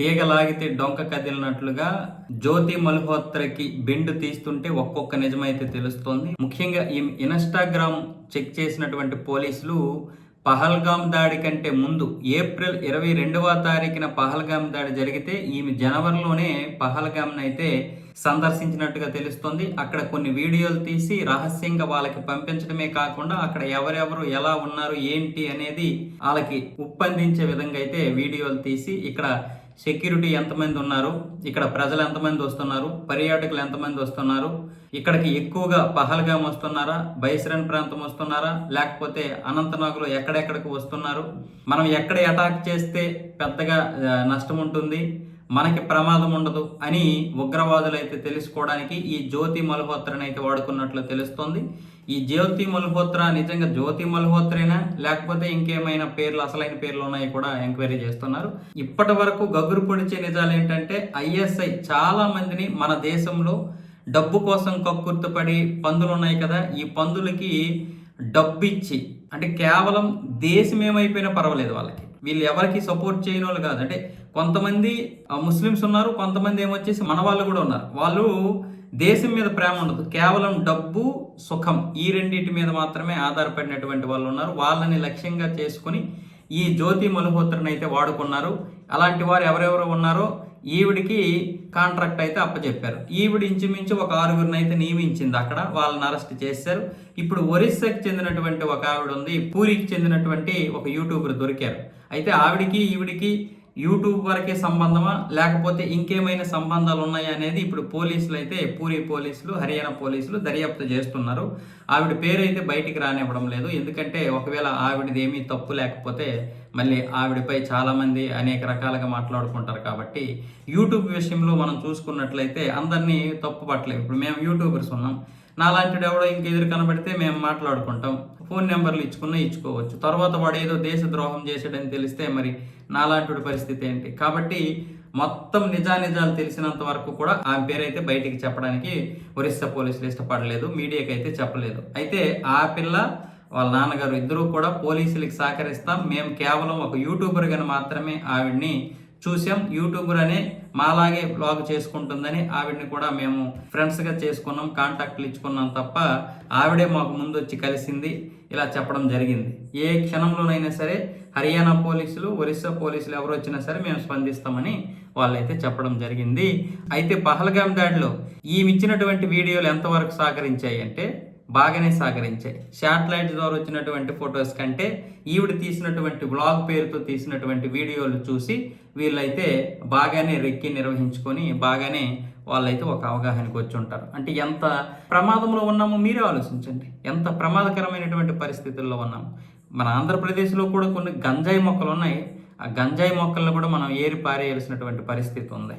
తీగ లాగితే డొంక కదిలినట్లుగా జ్యోతి మల్హోత్రకి బెండ్ తీస్తుంటే ఒక్కొక్క నిజమైతే తెలుస్తోంది. ముఖ్యంగా ఈ ఇన్స్టాగ్రామ్ చెక్ చేసినటువంటి పోలీసులు పహల్గామ్ దాడి కంటే ముందు ఏప్రిల్ ఇరవై రెండవ తారీఖున పహల్గామ్ దాడి జరిగితే ఈమె జనవరిలోనే పహల్గామ్ని అయితే సందర్శించినట్టుగా తెలుస్తోంది. అక్కడ కొన్ని వీడియోలు తీసి రహస్యంగా వాళ్ళకి పంపించడమే కాకుండా అక్కడ ఎవరెవరు ఎలా ఉన్నారు ఏంటి అనేది వాళ్ళకి ఉప్పందించే విధంగా అయితే వీడియోలు తీసి ఇక్కడ సెక్యూరిటీ ఎంతమంది ఉన్నారు ఇక్కడ ప్రజలు ఎంతమంది వస్తున్నారు పర్యాటకులు ఎంతమంది వస్తున్నారు ఇక్కడికి ఎక్కువగా పహల్గాం వస్తున్నారా బైసరన్ ప్రాంతం వస్తున్నారా లేకపోతే అనంతనాగ్లో ఎక్కడెక్కడికి వస్తున్నారు? మనం ఎక్కడ అటాక్ చేస్తే పెద్దగా నష్టం ఉంటుంది? మనకి ప్రమాదం ఉండదు అని ఉగ్రవాదులు అయితే తెలుసుకోవడానికి ఈ జ్యోతి మల్హోత్రని అయితే వాడుకున్నట్లు తెలుస్తోంది. ఈ జ్యోతి మల్హోత్ర నిజంగా జ్యోతి మల్హోత్రేనా? లేకపోతే ఇంకేమైనా పేర్లు అసలైన పేర్లు ఉన్నాయి కూడా ఎంక్వైరీ చేస్తున్నారు. ఇప్పటి వరకు గగురు పొడిచే నిజాలు ఏంటంటే ఐఎస్ఐ చాలా మందిని మన దేశంలో డబ్బు కోసం కక్కుర్తుపడి పందులు ఉన్నాయి కదా ఈ పందులకి డబ్బు ఇచ్చి అంటే కేవలం దేశం ఏమైపోయినా పర్వాలేదు వాళ్ళకి. వీళ్ళు ఎవరికి సపోర్ట్ చేయని వాళ్ళు కాదు. అంటే కొంతమంది ముస్లిమ్స్ ఉన్నారు కొంతమంది ఏమొచ్చేసి మన వాళ్ళు కూడా ఉన్నారు. వాళ్ళు దేశం మీద ప్రేమ ఉండదు. కేవలం డబ్బు సుఖం ఈ రెండింటి మీద మాత్రమే ఆధారపడినటువంటి వాళ్ళు ఉన్నారు. వాళ్ళని లక్ష్యంగా చేసుకుని ఈ జ్యోతి మల్హోత్రని అయితే వాడుకున్నారు. అలాంటి వారు ఎవరెవరు ఉన్నారో ఈవిడికి కాంట్రాక్ట్ అయితే అప్పచెప్పారు ఈవిడ ఇంచుమించు ఒక ఆరుగురిని అయితే నియమించింది అక్కడ. వాళ్ళని అరెస్ట్ చేశారు. ఇప్పుడు ఒరిస్సాకి చెందినటువంటి ఒక ఆవిడ ఉంది. పూరికి చెందినటువంటి ఒక యూట్యూబర్ దొరికారు. అయితే ఆవిడికి ఈవిడికి యూట్యూబ్ వరకే సంబంధమా? లేకపోతే ఇంకేమైనా సంబంధాలు ఉన్నాయా అనేది ఇప్పుడు పోలీసులు అయితే పూరి పోలీసులు హర్యానా పోలీసులు దర్యాప్తు చేస్తున్నారు. ఆవిడ పేరు అయితే బయటికి రానివ్వడం లేదు. ఎందుకంటే ఒకవేళ ఆవిడది ఏమీ తప్పు లేకపోతే మళ్ళీ ఆవిడపై చాలామంది అనేక రకాలుగా మాట్లాడుకుంటారు కాబట్టి యూట్యూబ్ విషయంలో మనం చూసుకున్నట్లయితే అందరినీ తప్పు పట్టలేము. ఇప్పుడు మేము యూట్యూబర్స్ ఉన్నాం. నాలాంటి ఎవడో ఇంక ఎదురు కనబడితే మేము మాట్లాడుకుంటాం. ఫోన్ నెంబర్లు ఇచ్చుకున్నా ఇచ్చుకోవచ్చు. తర్వాత వాడు ఏదో దేశ ద్రోహం చేశాడని తెలిస్తే మరి నాలాంటి పరిస్థితి ఏంటి? కాబట్టి మొత్తం నిజానిజాలు తెలిసినంత వరకు కూడా ఆ పేరైతే బయటికి చెప్పడానికి ఒరిస్సా పోలీసులు ఇష్టపడలేదు. మీడియాకి అయితే చెప్పలేదు. అయితే ఆ పిల్ల వాళ్ళ నాన్నగారు ఇద్దరూ కూడా పోలీసులకి సహకరిస్తాం. మేము కేవలం ఒక యూట్యూబర్గా మాత్రమే ఆవిడ్ని చూసాం యూట్యూబర్ అనే మాలాగే బ్లాగ్ చేసుకుంటుందని ఆవిడని కూడా మేము ఫ్రెండ్స్గా చేసుకున్నాం. కాంటాక్ట్లు ఇచ్చుకున్నాం తప్ప ఆవిడే మాకు ముందు వచ్చి కలిసింది. ఇలా చెప్పడం జరిగింది. ఏ క్షణంలోనైనా సరే హర్యానా పోలీసులు ఒరిస్సా పోలీసులు ఎవరు వచ్చినా సరే మేము స్పందిస్తామని వాళ్ళైతే చెప్పడం జరిగింది. అయితే పహల్గాం దాడిలో ఈమె ఇచ్చినటువంటి వీడియోలు ఎంతవరకు సహకరించాయి అంటే బాగానే సహకరించాయి. శాటిలైట్ ద్వారా వచ్చినటువంటి ఫొటోస్ కంటే ఈవిడ తీసినటువంటి బ్లాగ్ పేరుతో తీసినటువంటి వీడియోలు చూసి వీళ్ళైతే బాగానే రెక్కి నిర్వహించుకొని బాగానే వాళ్ళైతే ఒక అవగాహనకు వచ్చి ఉంటారు. అంటే ఎంత ప్రమాదంలో ఉన్నామో మీరే ఆలోచించండి. ఎంత ప్రమాదకరమైనటువంటి పరిస్థితుల్లో ఉన్నాము మన ఆంధ్రప్రదేశ్లో కూడా కొన్ని గంజాయి మొక్కలు ఉన్నాయి. ఆ గంజాయి మొక్కలను కూడా మనం ఏరి పారేయాల్సినటువంటి పరిస్థితి ఉంది.